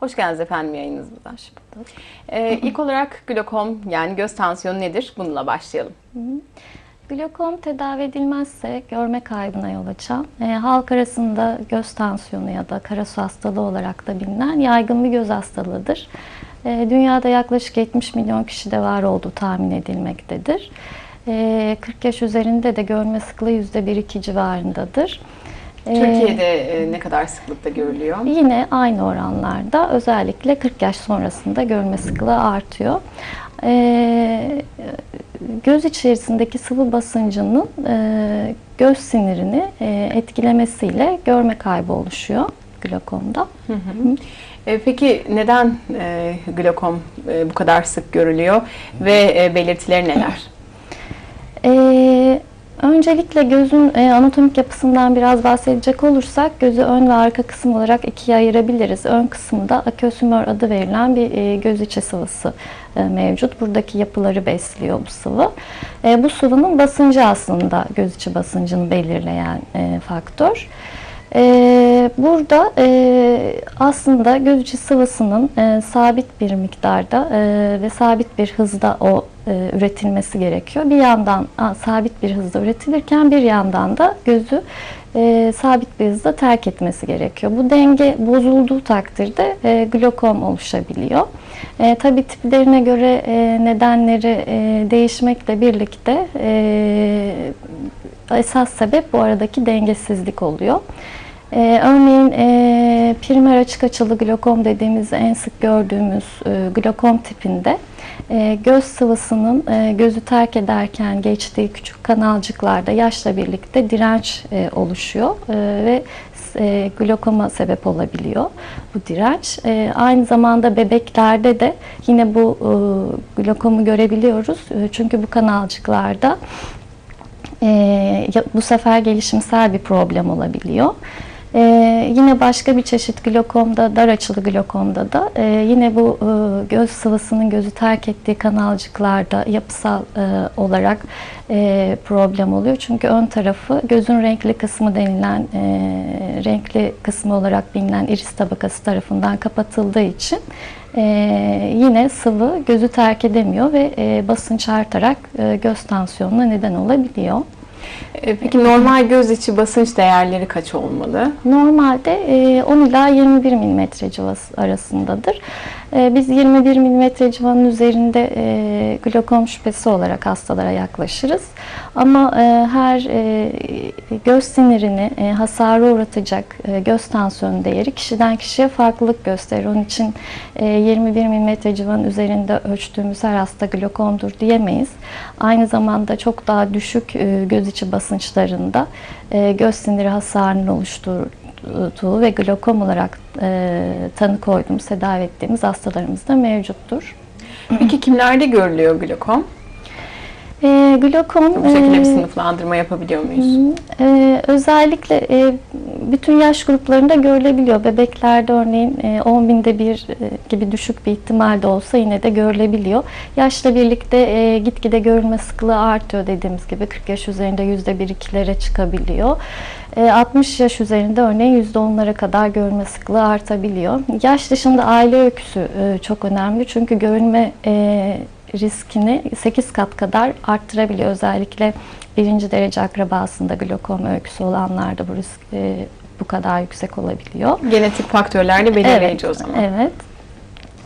Hoş geldiniz efendim yayınımıza. Ee, ilk olarak glokom yani göz tansiyonu nedir? Bununla başlayalım. Glokom tedavi edilmezse görme kaybına yol açan, e, halk arasında göz tansiyonu ya da karasu hastalığı olarak da bilinen yaygın bir göz hastalığıdır. E, dünyada yaklaşık 70 milyon kişide var olduğu tahmin edilmektedir. E, 40 yaş üzerinde de görme sıklığı %1-2 civarındadır. E, Türkiye'de e, ne kadar sıklıkta görülüyor? Yine aynı oranlarda özellikle 40 yaş sonrasında görme sıklığı artıyor. Ee, göz içerisindeki sıvı basıncının e, göz sinirini e, etkilemesiyle görme kaybı oluşuyor glokomda. E, peki neden e, glokom e, bu kadar sık görülüyor ve e, belirtileri neler? Ee, öncelikle gözün e, anatomik yapısından biraz bahsedecek olursak gözü ön ve arka kısım olarak ikiye ayırabiliriz. Ön kısımda akosümör adı verilen bir e, göz içi sıvısı e, mevcut. Buradaki yapıları besliyor bu sıvı. Bu sıvının basıncı aslında göz içi basıncını belirleyen faktör. Ee, burada e, aslında göz içi sıvısının e, sabit bir miktarda e, ve sabit bir hızda o üretilmesi gerekiyor. Bir yandan sabit bir hızda üretilirken bir yandan da gözü sabit bir hızda terk etmesi gerekiyor. Bu denge bozulduğu takdirde glokom oluşabiliyor. E, tabii tiplerine göre nedenleri değişmekle birlikte esas sebep bu aradaki dengesizlik oluyor. Ee, örneğin e, primer açık açılı glokom dediğimiz en sık gördüğümüz e, glokom tipinde e, göz sıvısının e, gözü terk ederken geçtiği küçük kanalcıklarda yaşla birlikte direnç e, oluşuyor e, ve e, glokoma sebep olabiliyor bu direnç. E, aynı zamanda bebeklerde de yine bu e, glokomu görebiliyoruz. E, çünkü bu kanalcıklarda e, bu sefer gelişimsel bir problem olabiliyor. Ee, yine başka bir çeşit glokomda, dar açılı glokomda da e, yine bu e, göz sıvısının gözü terk ettiği kanalcıklarda yapısal e, olarak e, problem oluyor. Çünkü ön tarafı gözün renkli kısmı denilen, e, renkli kısmı olarak bilinen iris tabakası tarafından kapatıldığı için e, yine sıvı gözü terk edemiyor ve e, basınç artarak e, göz tansiyonuna neden olabiliyor. E, peki normal göz içi basınç değerleri kaç olmalı? Normalde e, 10 ila 21 mm civası arasındadır. E, Biz 21 mm civanın üzerinde e, glokom şüphesi olarak hastalara yaklaşırız. Ama e, her e, göz sinirini e, hasara uğratacak e, göz tansiyonu değeri kişiden kişiye farklılık gösterir. Onun için e, 21 mm civanın üzerinde ölçtüğümüz her hasta glokomdur diyemeyiz. Aynı zamanda çok daha düşük e, göz içi basınçlarında e, göz siniri hasarının oluşturduğu ve glokom olarak e, tanı koyduğumuz, tedavi ettiğimiz hastalarımız da mevcuttur. Peki kimlerde görülüyor glokom? E, glokom Bu şekilde bir e, sınıflandırma yapabiliyor muyuz? Ee, özellikle e, bütün yaş gruplarında görülebiliyor. Bebeklerde örneğin e, 10 binde bir e, gibi düşük bir ihtimal de olsa yine de görülebiliyor. Yaşla birlikte e, gitgide görülme sıklığı artıyor dediğimiz gibi 40 yaş üzerinde %1-2'lere çıkabiliyor. E, 60 yaş üzerinde örneğin %10'lara kadar görülme sıklığı artabiliyor. Yaş dışında aile öyküsü e, çok önemli çünkü görülme e, riskini 8 kat kadar arttırabiliyor. Özellikle birinci derece akrabasında glokom öyküsü olanlarda bu risk e, bu kadar yüksek olabiliyor. Genetik faktörler de belirleyici o zaman. Evet.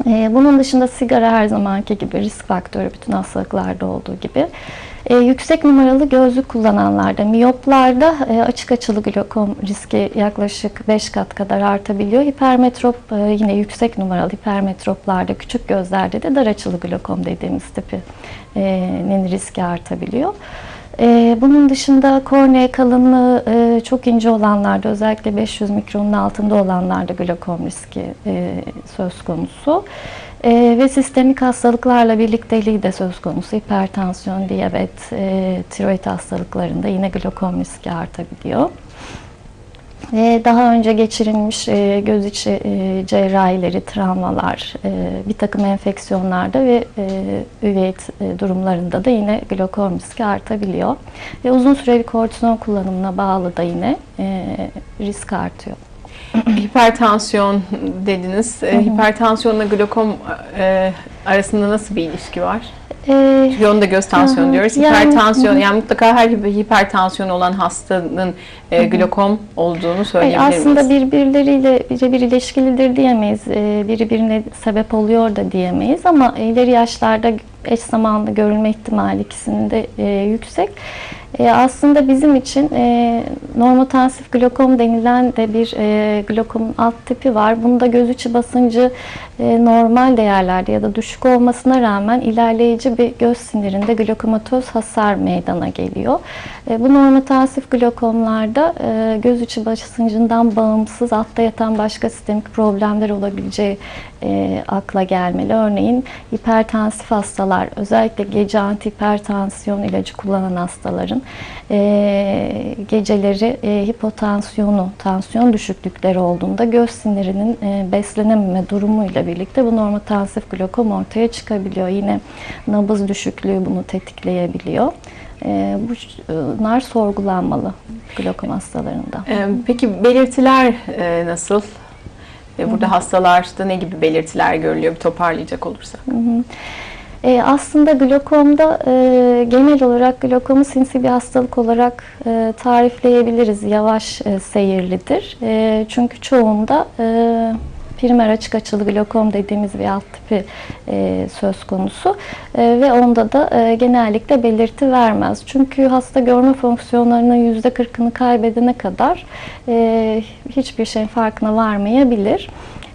E, bunun dışında sigara her zamanki gibi risk faktörü bütün hastalıklarda olduğu gibi. E, yüksek numaralı gözlük kullananlarda, miyoplarda e, açık açılı glokom riski yaklaşık 5 kat kadar artabiliyor. Hipermetrop e, yine yüksek numaralı hipermetroplarda, küçük gözlerde de dar açılı glokom dediğimiz tipinin riski artabiliyor. Ee, bunun dışında kornea kalınlığı e, çok ince olanlarda özellikle 500 mikronun altında olanlarda glokom riski e, söz konusu. E, ve sistemik hastalıklarla birlikteliği de söz konusu. Hipertansiyon, diyabet, tiroid hastalıklarında yine glokom riski artabiliyor. Ve daha önce geçirilmiş e, göz içi e, cerrahileri, travmalar, e, bir takım enfeksiyonlarda ve e, üveit e, durumlarında da yine glokom riski artabiliyor. Ve uzun süreli kortizon kullanımına bağlı da yine e, risk artıyor. Hipertansiyon dediniz. E, Hipertansiyonla glokom e, arasında nasıl bir ilişki var? Ee, Çünkü onu da göz tansiyonu Hı diyoruz. Yani- Hipertansiyon, yani mutlaka her hiper- hipertansiyon olan hastanın e, glokom olduğunu söyleyebilir aslında miyiz? birbirleriyle birebir ilişkilidir diyemeyiz. Ee, Biri birine sebep oluyor da diyemeyiz ama ileri yaşlarda eş zamanlı görülme ihtimali ikisinin de e, yüksek. E, aslında bizim için e, normotansif glokom denilen de bir e, glokomun alt tipi var. Bunda göz içi basıncı e, normal değerlerde ya da düşük olmasına rağmen ilerleyici bir göz sinirinde glokomatoz hasar meydana geliyor. E, bu normotansif glokomlarda e, göz içi basıncından bağımsız altta yatan başka sistemik problemler olabileceği e, akla gelmeli. Örneğin hipertansif hastalar, özellikle gece antihipertansiyon ilacı kullanan hastaların geceleri hipotansiyonu, tansiyon düşüklükleri olduğunda göz sinirinin beslenememe durumuyla birlikte bu normotansif glokom ortaya çıkabiliyor. Yine nabız düşüklüğü bunu tetikleyebiliyor. E, bunlar sorgulanmalı glokom hastalarında. E, peki belirtiler e, nasıl? E, burada hastalarda ne gibi belirtiler görülüyor? Bir toparlayacak olursak. E, aslında glokomda e, genel olarak glokomu sinsi bir hastalık olarak e, tarifleyebiliriz. Yavaş e, seyirlidir. E, çünkü çoğunda e, primer açık açılı glokom dediğimiz bir alt tipi e, söz konusu E, ve onda da e, genellikle belirti vermez. Çünkü hasta görme fonksiyonlarının %40'ını kaybedene kadar e, hiçbir şeyin farkına varmayabilir.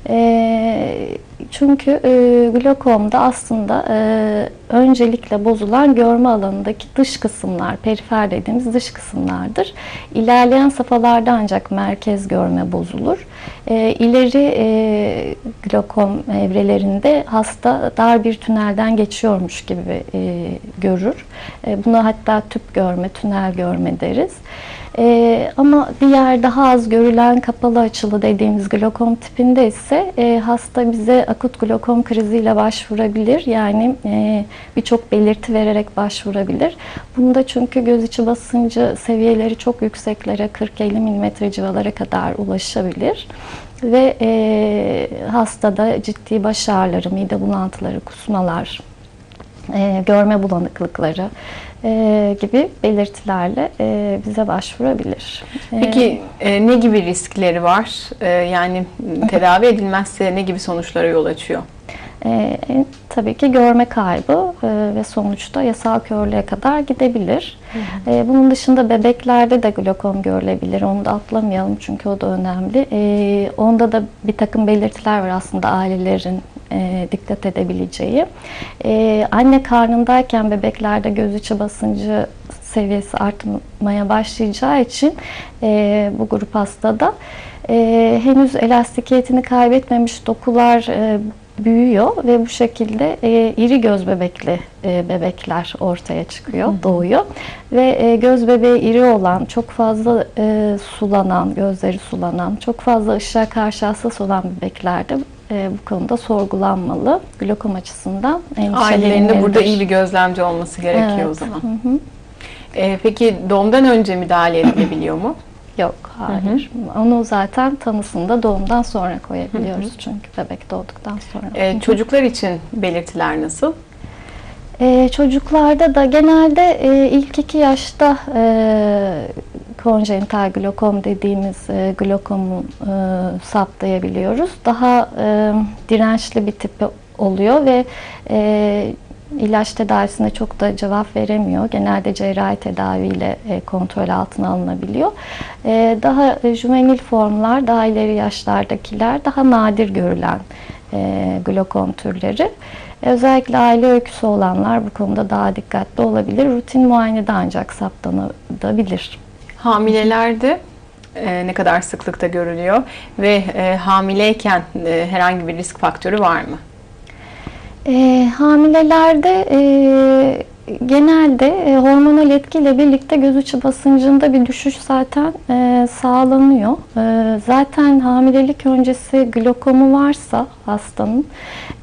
E, çünkü e, glokomda aslında e, öncelikle bozulan görme alanındaki dış kısımlar, perifer dediğimiz dış kısımlardır. İlerleyen safhalarda ancak merkez görme bozulur. E, ileri e, glokom evrelerinde hasta dar bir tünelden geçiyormuş gibi e, görür. E, buna hatta tüp görme, tünel görme deriz. Ee, ama diğer daha az görülen kapalı açılı dediğimiz glokom tipinde ise e, hasta bize akut glokom kriziyle başvurabilir. Yani e, birçok belirti vererek başvurabilir. Bunda çünkü göz içi basıncı seviyeleri çok yükseklere 40-50 mm civalara kadar ulaşabilir. Ve e, hastada ciddi baş ağrıları, mide bulantıları, kusmalar, e, görme bulanıklıkları e, gibi belirtilerle e, bize başvurabilir. E, Peki e, ne gibi riskleri var? E, yani tedavi edilmezse ne gibi sonuçlara yol açıyor? e, en- tabii ki görme kaybı e, ve sonuçta yasal körlüğe kadar gidebilir. E, bunun dışında bebeklerde de glokom görülebilir. Onu da atlamayalım çünkü o da önemli. E, onda da bir takım belirtiler var aslında ailelerin e, dikkat edebileceği. E, anne karnındayken bebeklerde göz içi basıncı seviyesi artmaya başlayacağı için e, bu grup hastada e, henüz elastikiyetini kaybetmemiş dokular e, büyüyor ve bu şekilde e, iri göz bebekli e, bebekler ortaya çıkıyor, doğuyor. Ve e, göz bebeği iri olan, çok fazla e, sulanan, gözleri sulanan, çok fazla ışığa karşı hassas olan bebeklerde e, bu konuda sorgulanmalı. Glokom açısından Ailelerinde endişelenilmelidir. burada iyi bir gözlemci olması gerekiyor o Evet. zaman. Hı hı. E, peki doğumdan önce müdahale edilebiliyor mu? Yok, hayır. Onu zaten tanısında doğumdan sonra koyabiliyoruz çünkü bebek doğduktan sonra. E, çocuklar için belirtiler nasıl? Ee, çocuklarda da genelde e, ilk iki yaşta e, konjenital glokom dediğimiz e, glokomu e, saptayabiliyoruz. Daha e, dirençli bir tipi oluyor ve e, ilaç tedavisine çok da cevap veremiyor. Genelde cerrahi tedaviyle e, kontrol altına alınabiliyor. E, daha e, juvenil formlar, daha ileri yaşlardakiler daha nadir görülen e, glokom türleri. Özellikle aile öyküsü olanlar bu konuda daha dikkatli olabilir. Rutin muayenede ancak saptanabilir. Hamilelerde e, ne kadar sıklıkta görülüyor ve e, hamileyken e, herhangi bir risk faktörü var mı? E, hamilelerde e, genelde e, hormonal etkiyle birlikte göz içi basıncında bir düşüş zaten e, sağlanıyor. E, zaten hamilelik öncesi glokomu varsa hastanın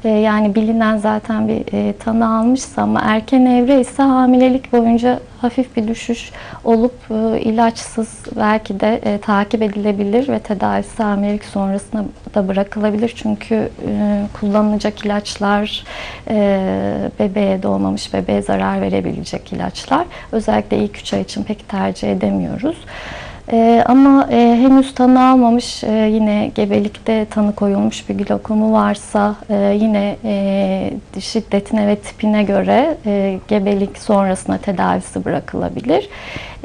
yani bilinen zaten bir tanı almışsa ama erken evre ise hamilelik boyunca hafif bir düşüş olup ilaçsız belki de takip edilebilir ve tedavisi hamilelik sonrasında da bırakılabilir. Çünkü kullanılacak ilaçlar bebeğe doğmamış bebeğe zarar verebilecek ilaçlar. Özellikle ilk 3 ay için pek tercih edemiyoruz. Ee, ama e, henüz tanı almamış, e, yine gebelikte tanı koyulmuş bir glokomu varsa e, yine e, şiddetine ve tipine göre e, gebelik sonrasında tedavisi bırakılabilir.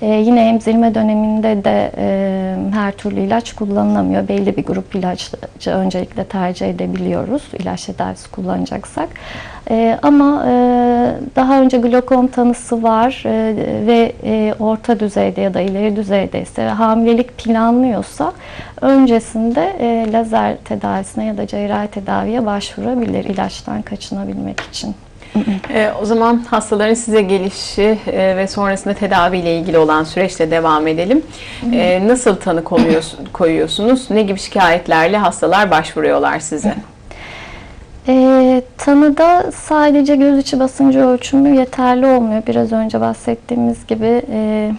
E, yine emzirme döneminde de e, her türlü ilaç kullanılamıyor. Belli bir grup ilacı öncelikle tercih edebiliyoruz ilaç tedavisi kullanacaksak. E, ama e, daha önce glokom tanısı var e, ve e, orta düzeyde ya da ileri düzeydeyse ve hamilelik planlıyorsa öncesinde e, lazer tedavisine ya da cerrahi tedaviye başvurabilir ilaçtan kaçınabilmek için. E, o zaman hastaların size gelişi e, ve sonrasında tedavi ile ilgili olan süreçle devam edelim. E, nasıl tanı koyuyorsun- koyuyorsunuz? Ne gibi şikayetlerle hastalar başvuruyorlar size? E, tanıda sadece göz içi basıncı ölçümü yeterli olmuyor. Biraz önce bahsettiğimiz gibi e,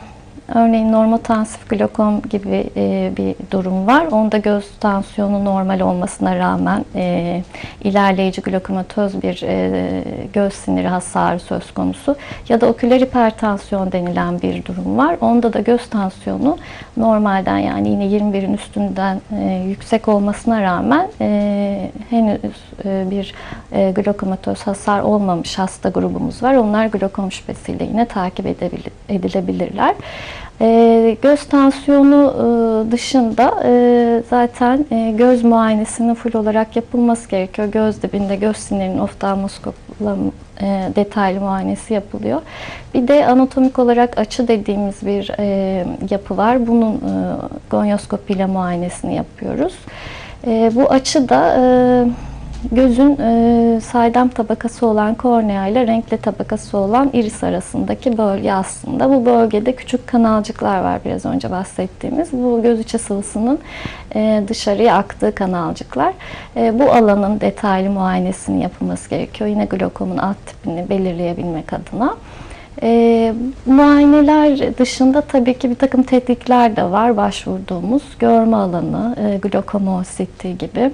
örneğin normotansif glokom gibi e, bir durum var. Onda göz tansiyonu normal olmasına rağmen e, ilerleyici glokomatöz bir e, göz siniri hasarı söz konusu. Ya da oküler hipertansiyon denilen bir durum var. Onda da göz tansiyonu normalden yani yine 21'in üstünden e, yüksek olmasına rağmen e, henüz e, bir e, glokomatöz hasar olmamış hasta grubumuz var. Onlar glokom şüphesiyle yine takip edilebilirler. E, göz tansiyonu e, dışında e, zaten e, göz muayenesinin full olarak yapılması gerekiyor. Göz dibinde göz sinirinin oftalmoskopla e, detaylı muayenesi yapılıyor. Bir de anatomik olarak açı dediğimiz bir e, yapı var. Bunun e, gonyoskopi ile muayenesini yapıyoruz. E, bu açı da e, gözün e, saydam tabakası olan kornea ile renkli tabakası olan iris arasındaki bölge aslında. Bu bölgede küçük kanalcıklar var biraz önce bahsettiğimiz. Bu göz içi sıvısının e, dışarıya aktığı kanalcıklar. E, bu alanın detaylı muayenesini yapılması gerekiyor. Yine glokomun alt tipini belirleyebilmek adına. E, muayeneler dışında tabii ki bir takım tetkikler de var başvurduğumuz. Görme alanı, e, glokomo CT gibi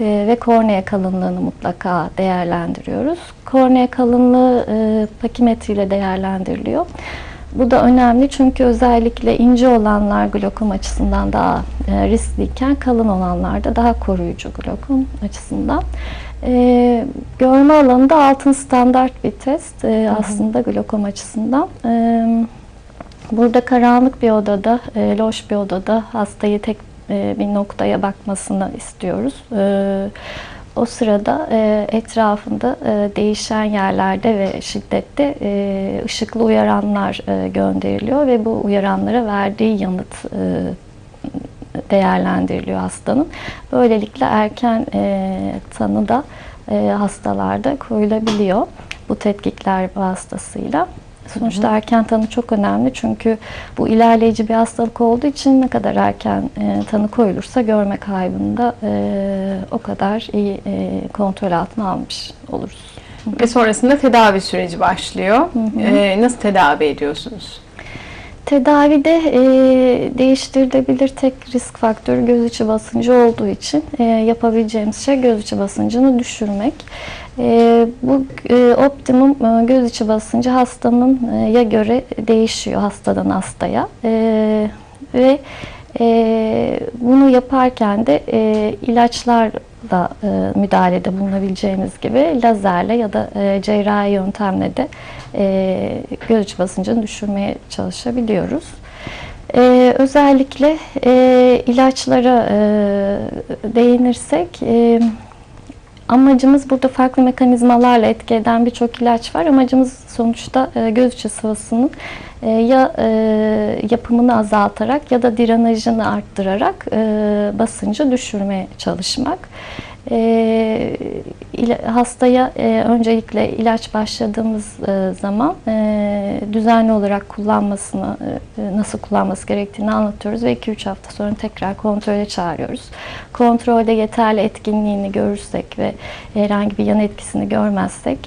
e, ve kornea kalınlığını mutlaka değerlendiriyoruz. Kornea kalınlığı e, pakimetre ile değerlendiriliyor. Bu da önemli çünkü özellikle ince olanlar glokom açısından daha e, riskliyken kalın olanlar da daha koruyucu glokom açısından. E, görme alanında altın standart bir test e, aslında glokom açısından. E, burada karanlık bir odada, e, loş bir odada hastayı tek e, bir noktaya bakmasını istiyoruz. E, o sırada e, etrafında e, değişen yerlerde ve şiddette e, ışıklı uyaranlar e, gönderiliyor ve bu uyaranlara verdiği yanıt e, değerlendiriliyor hastanın. Böylelikle erken e, tanı da e, hastalarda koyulabiliyor bu tetkikler vasıtasıyla. Sonuçta erken tanı çok önemli çünkü bu ilerleyici bir hastalık olduğu için ne kadar erken e, tanı koyulursa görme kaybında e, o kadar iyi e, kontrol altına almış oluruz. Ve sonrasında tedavi süreci başlıyor. E, nasıl tedavi ediyorsunuz? Tedavide e, değiştirilebilir tek risk faktörü göz içi basıncı olduğu için e, yapabileceğimiz şey göz içi basıncını düşürmek. E, bu e, optimum e, göz içi basıncı hastanın e, ya göre değişiyor hastadan hastaya E, ve e, bunu yaparken de e, ilaçlarla e, müdahalede bulunabileceğimiz gibi lazerle ya da e, cerrahi yöntemle de e, göz basıncını düşürmeye çalışabiliyoruz. E, özellikle e, ilaçlara e, değinirsek e, amacımız burada farklı mekanizmalarla etki eden birçok ilaç var. Amacımız sonuçta e, göz içi sıvısının e, ya e, yapımını azaltarak ya da direnajını arttırarak basıncı düşürmeye çalışmak. E, ila- hastaya e, öncelikle ilaç başladığımız e, zaman e, düzenli olarak kullanmasını, nasıl kullanması gerektiğini anlatıyoruz ve 2-3 hafta sonra tekrar kontrole çağırıyoruz. Kontrolde yeterli etkinliğini görürsek ve herhangi bir yan etkisini görmezsek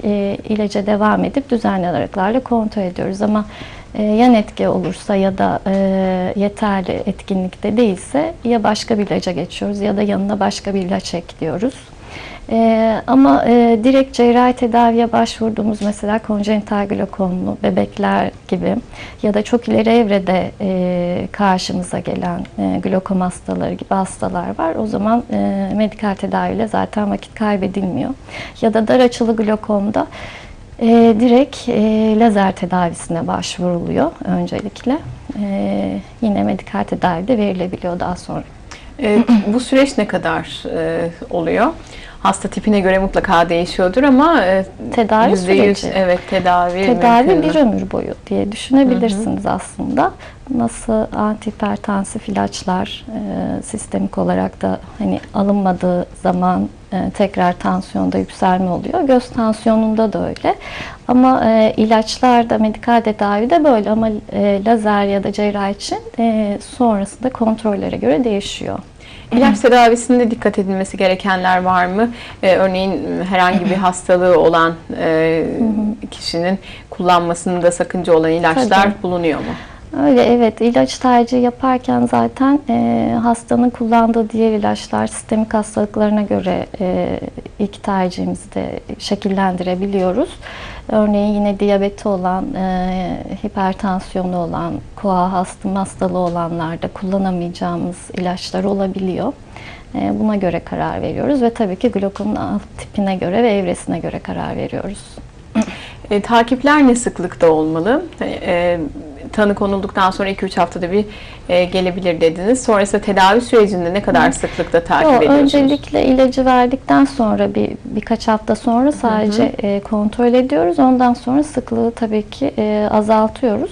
ilaca devam edip düzenli aralıklarla kontrol ediyoruz ama e, yan etki olursa ya da e, yeterli etkinlikte değilse ya başka bir ilaca geçiyoruz ya da yanına başka bir ilaç ekliyoruz. E, ama e, direkt cerrahi tedaviye başvurduğumuz mesela konjenital glokomlu bebekler gibi ya da çok ileri evrede e, karşımıza gelen e, glokom hastaları gibi hastalar var. O zaman e, medikal tedaviyle zaten vakit kaybedilmiyor. Ya da dar açılı glokomda e, direkt e, lazer tedavisine başvuruluyor öncelikle. E, yine medikal tedavi de verilebiliyor daha sonra. E, bu süreç ne kadar e, oluyor? Hasta tipine göre mutlaka değişiyordur ama e, Tedavi %100 süreci. evet tedavi Tedavi mümkün mü? bir ömür boyu diye düşünebilirsiniz aslında. Nasıl antihipertansif ilaçlar e, sistemik olarak da hani alınmadığı zaman e, tekrar tansiyonda yükselme oluyor. Göz tansiyonunda da öyle. Ama e, ilaçlarda, medikal tedavide böyle ama e, lazer ya da cerrahi için e, sonrasında kontrollere göre değişiyor. İlaç tedavisinde dikkat edilmesi gerekenler var mı? Ee, örneğin herhangi bir hastalığı olan e, kişinin kullanmasında sakınca olan ilaçlar Tabii. bulunuyor mu? Öyle evet ilaç tercihi yaparken zaten e, hastanın kullandığı diğer ilaçlar sistemik hastalıklarına göre e, ilk tercihimizi de şekillendirebiliyoruz. Örneğin yine diyabeti olan, e, hipertansiyonu olan, koa hastım hastalığı olanlarda kullanamayacağımız ilaçlar olabiliyor. E, buna göre karar veriyoruz ve tabii ki glokomun tipine göre ve evresine göre karar veriyoruz. E, takipler ne sıklıkta olmalı? E, tanı konulduktan sonra 2-3 haftada bir e, gelebilir dediniz. Sonrasında tedavi sürecinde ne kadar sıklıkta takip Yo, ediyorsunuz? öncelikle ilacı verdikten sonra bir birkaç hafta sonra sadece e, kontrol ediyoruz. Ondan sonra sıklığı tabii ki e, azaltıyoruz.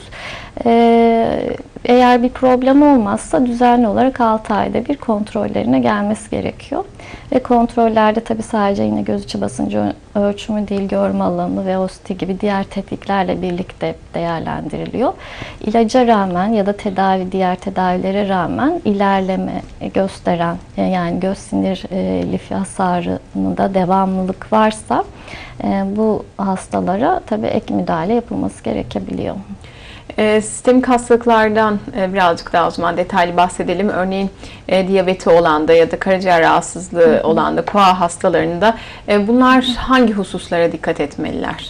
E, eğer bir problem olmazsa düzenli olarak 6 ayda bir kontrollerine gelmesi gerekiyor. Ve kontrollerde tabii sadece yine göz içi basıncı ölçümü değil, görme alanı ve OST gibi diğer tetkiklerle birlikte değerlendiriliyor. İlaca rağmen ya da tedavi diğer tedavilere rağmen ilerleme gösteren e, yani göz sinir e, lifi hasarında devamlılık varsa e, bu hastalara tabii ek müdahale yapılması gerekebiliyor. E, sistemik hastalıklardan e, birazcık daha o zaman detaylı bahsedelim. Örneğin e, diyabeti olanda ya da karaciğer rahatsızlığı olanda, koa hastalarında e, bunlar hangi hususlara dikkat etmeliler?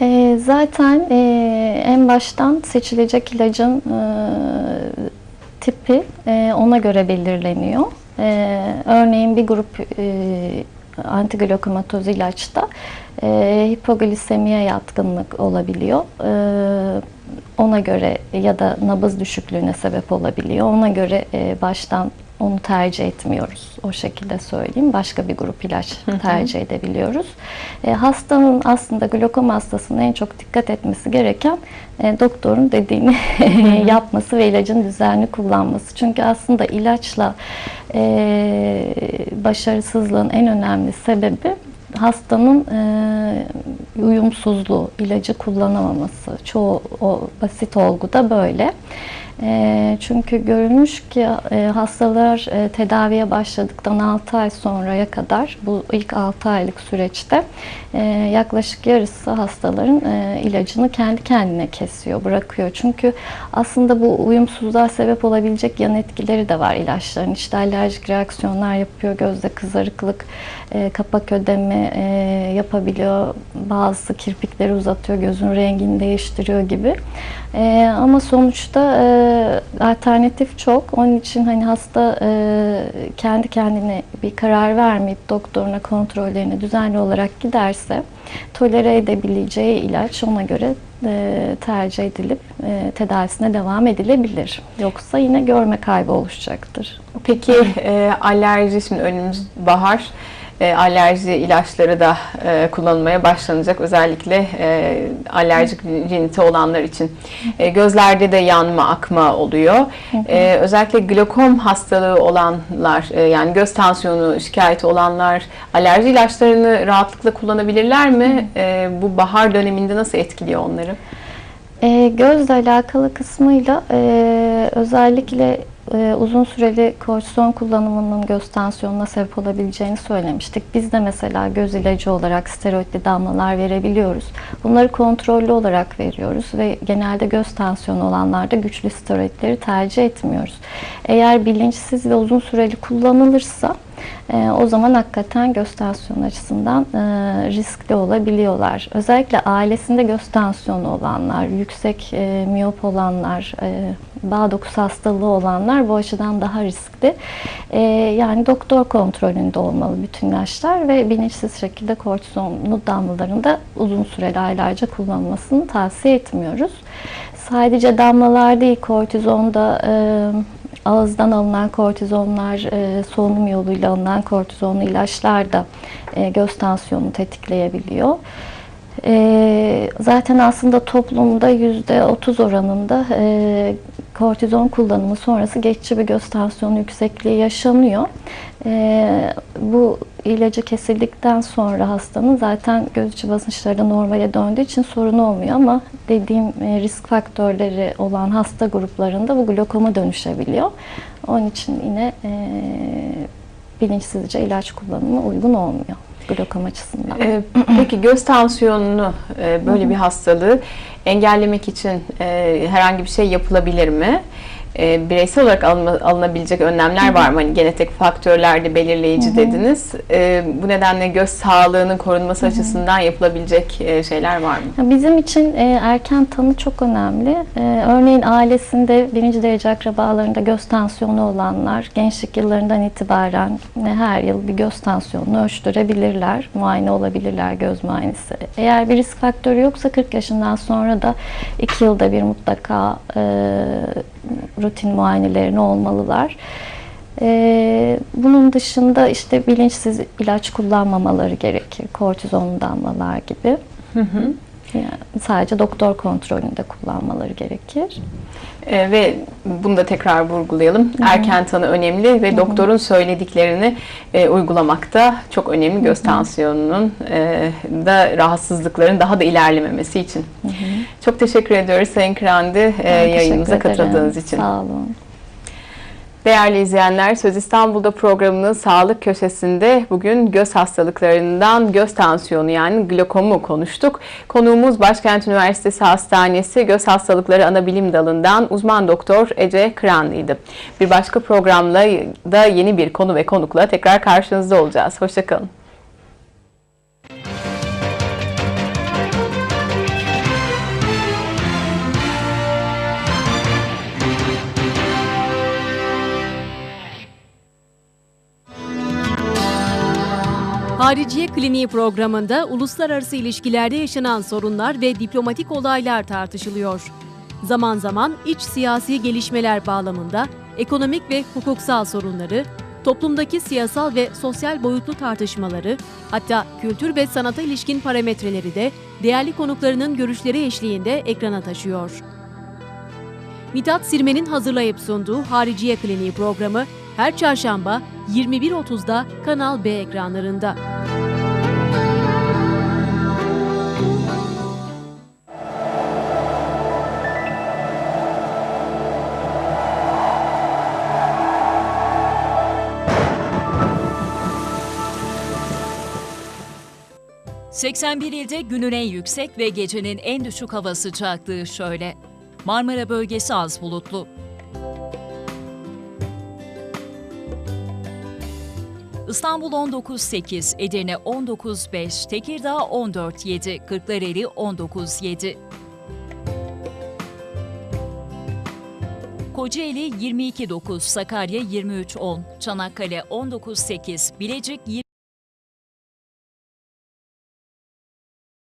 E, zaten e, en baştan seçilecek ilacın e, tipi e, ona göre belirleniyor. E, örneğin bir grup e, antiglukomatoz ilaçta e, hipoglisemiye yatkınlık olabiliyor. E, ona göre ya da nabız düşüklüğüne sebep olabiliyor. Ona göre e, baştan onu tercih etmiyoruz. O şekilde söyleyeyim. Başka bir grup ilaç tercih edebiliyoruz. E, hastanın aslında glokom hastasının en çok dikkat etmesi gereken e, doktorun dediğini yapması ve ilacın düzenli kullanması. Çünkü aslında ilaçla e, başarısızlığın en önemli sebebi hastanın e, uyumsuzluğu, ilacı kullanamaması. Çoğu o basit olguda böyle. E, çünkü görülmüş ki e, hastalar e, tedaviye başladıktan 6 ay sonraya kadar bu ilk 6 aylık süreçte yaklaşık yarısı hastaların e, ilacını kendi kendine kesiyor, bırakıyor. Çünkü aslında bu uyumsuzluğa sebep olabilecek yan etkileri de var ilaçların. İşte alerjik reaksiyonlar yapıyor, gözde kızarıklık, e, kapak ödemi e, yapabiliyor. Bazısı kirpikleri uzatıyor, gözün rengini değiştiriyor gibi. Ama sonuçta alternatif çok. Onun için hani hasta kendi kendine bir karar vermeyip doktoruna kontrollerine düzenli olarak giderse tolere edebileceği ilaç ona göre e, tercih edilip e, tedavisine devam edilebilir. Yoksa yine görme kaybı oluşacaktır. Peki e, alerji, şimdi önümüz bahar. E, alerji ilaçları da e, kullanılmaya başlanacak. Özellikle e, alerjik riniti olanlar için. E, gözlerde de yanma, akma oluyor. E, özellikle glokom hastalığı olanlar, e, yani göz tansiyonu şikayeti olanlar alerji ilaçlarını rahatlıkla kullanabilirler mi? E, bu bahar döneminde nasıl etkiliyor onları? E, gözle alakalı kısmıyla e, özellikle e, uzun süreli kortizon kullanımının göz tansiyonuna sebep olabileceğini söylemiştik. Biz de mesela göz ilacı olarak steroidli damlalar verebiliyoruz. Bunları kontrollü olarak veriyoruz ve genelde göz tansiyonu olanlarda güçlü steroidleri tercih etmiyoruz. Eğer bilinçsiz ve uzun süreli kullanılırsa e, o zaman hakikaten göz tansiyonu açısından e, riskli olabiliyorlar. Özellikle ailesinde göz tansiyonu olanlar, yüksek e, miyop olanlar, e, bağ dokusu hastalığı olanlar bu açıdan daha riskli. E, yani doktor kontrolünde olmalı bütün ilaçlar ve bilinçsiz şekilde kortizonlu damlalarında uzun süreli aylarca kullanılmasını tavsiye etmiyoruz. Sadece damlalar değil, kortizonda e, ağızdan alınan kortizonlar, e, solunum yoluyla alınan kortizonlu ilaçlar da e, göz tansiyonunu tetikleyebiliyor. E, zaten aslında toplumda %30 oranında e, kortizon kullanımı sonrası geçici bir göz tansiyonu yüksekliği yaşanıyor. E, bu ilacı kesildikten sonra hastanın zaten göz içi basınçları da normale döndüğü için sorun olmuyor ama dediğim e, risk faktörleri olan hasta gruplarında bu glokoma dönüşebiliyor. Onun için yine e, bilinçsizce ilaç kullanımı uygun olmuyor glokom açısından. E, peki göz tansiyonunu e, böyle bir hastalığı engellemek için e, herhangi bir şey yapılabilir mi? E, bireysel olarak alınma- alınabilecek önlemler var mı? Hani genetik faktörler de belirleyici dediniz. E, bu nedenle göz sağlığının korunması açısından yapılabilecek e, şeyler var mı? Bizim için e, erken tanı çok önemli. E, örneğin ailesinde birinci derece akrabalarında göz tansiyonu olanlar gençlik yıllarından itibaren e, her yıl bir göz tansiyonunu ölçtürebilirler, muayene olabilirler göz muayenesi. Eğer bir risk faktörü yoksa 40 yaşından sonra da 2 yılda bir mutlaka e, rutin muayenelerini olmalılar. Ee, bunun dışında işte bilinçsiz ilaç kullanmamaları gerekir. Kortizonlu damlalar gibi. Yani sadece doktor kontrolünde kullanmaları gerekir. E, ve bunu da tekrar vurgulayalım. Erken tanı önemli ve doktorun söylediklerini e, uygulamakta çok önemli göz tansiyonunun e, da rahatsızlıkların daha da ilerlememesi için. Çok teşekkür ediyoruz Sayın Krandi e, yayınımıza katıldığınız için. Sağ olun. Değerli izleyenler, Söz İstanbul'da programının sağlık köşesinde bugün göz hastalıklarından göz tansiyonu yani glokomu konuştuk. Konuğumuz Başkent Üniversitesi Hastanesi Göz Hastalıkları Anabilim Dalı'ndan uzman doktor Ece Kıranlı'ydı. Bir başka programla da yeni bir konu ve konukla tekrar karşınızda olacağız. Hoşçakalın. Hariciye Kliniği programında uluslararası ilişkilerde yaşanan sorunlar ve diplomatik olaylar tartışılıyor. Zaman zaman iç siyasi gelişmeler bağlamında ekonomik ve hukuksal sorunları, toplumdaki siyasal ve sosyal boyutlu tartışmaları, hatta kültür ve sanata ilişkin parametreleri de değerli konuklarının görüşleri eşliğinde ekrana taşıyor. Mithat Sirmen'in hazırlayıp sunduğu Hariciye Kliniği programı her çarşamba 21.30'da Kanal B ekranlarında. ...81 ilde günün en yüksek ve gecenin en düşük hava sıcaklığı şöyle. Marmara bölgesi az bulutlu. İstanbul 19.8, Edirne 19.5, Tekirdağ 14.7, Kırklareli 19.7. Kocaeli 22.9, Sakarya 23.10, Çanakkale 19.8, Bilecik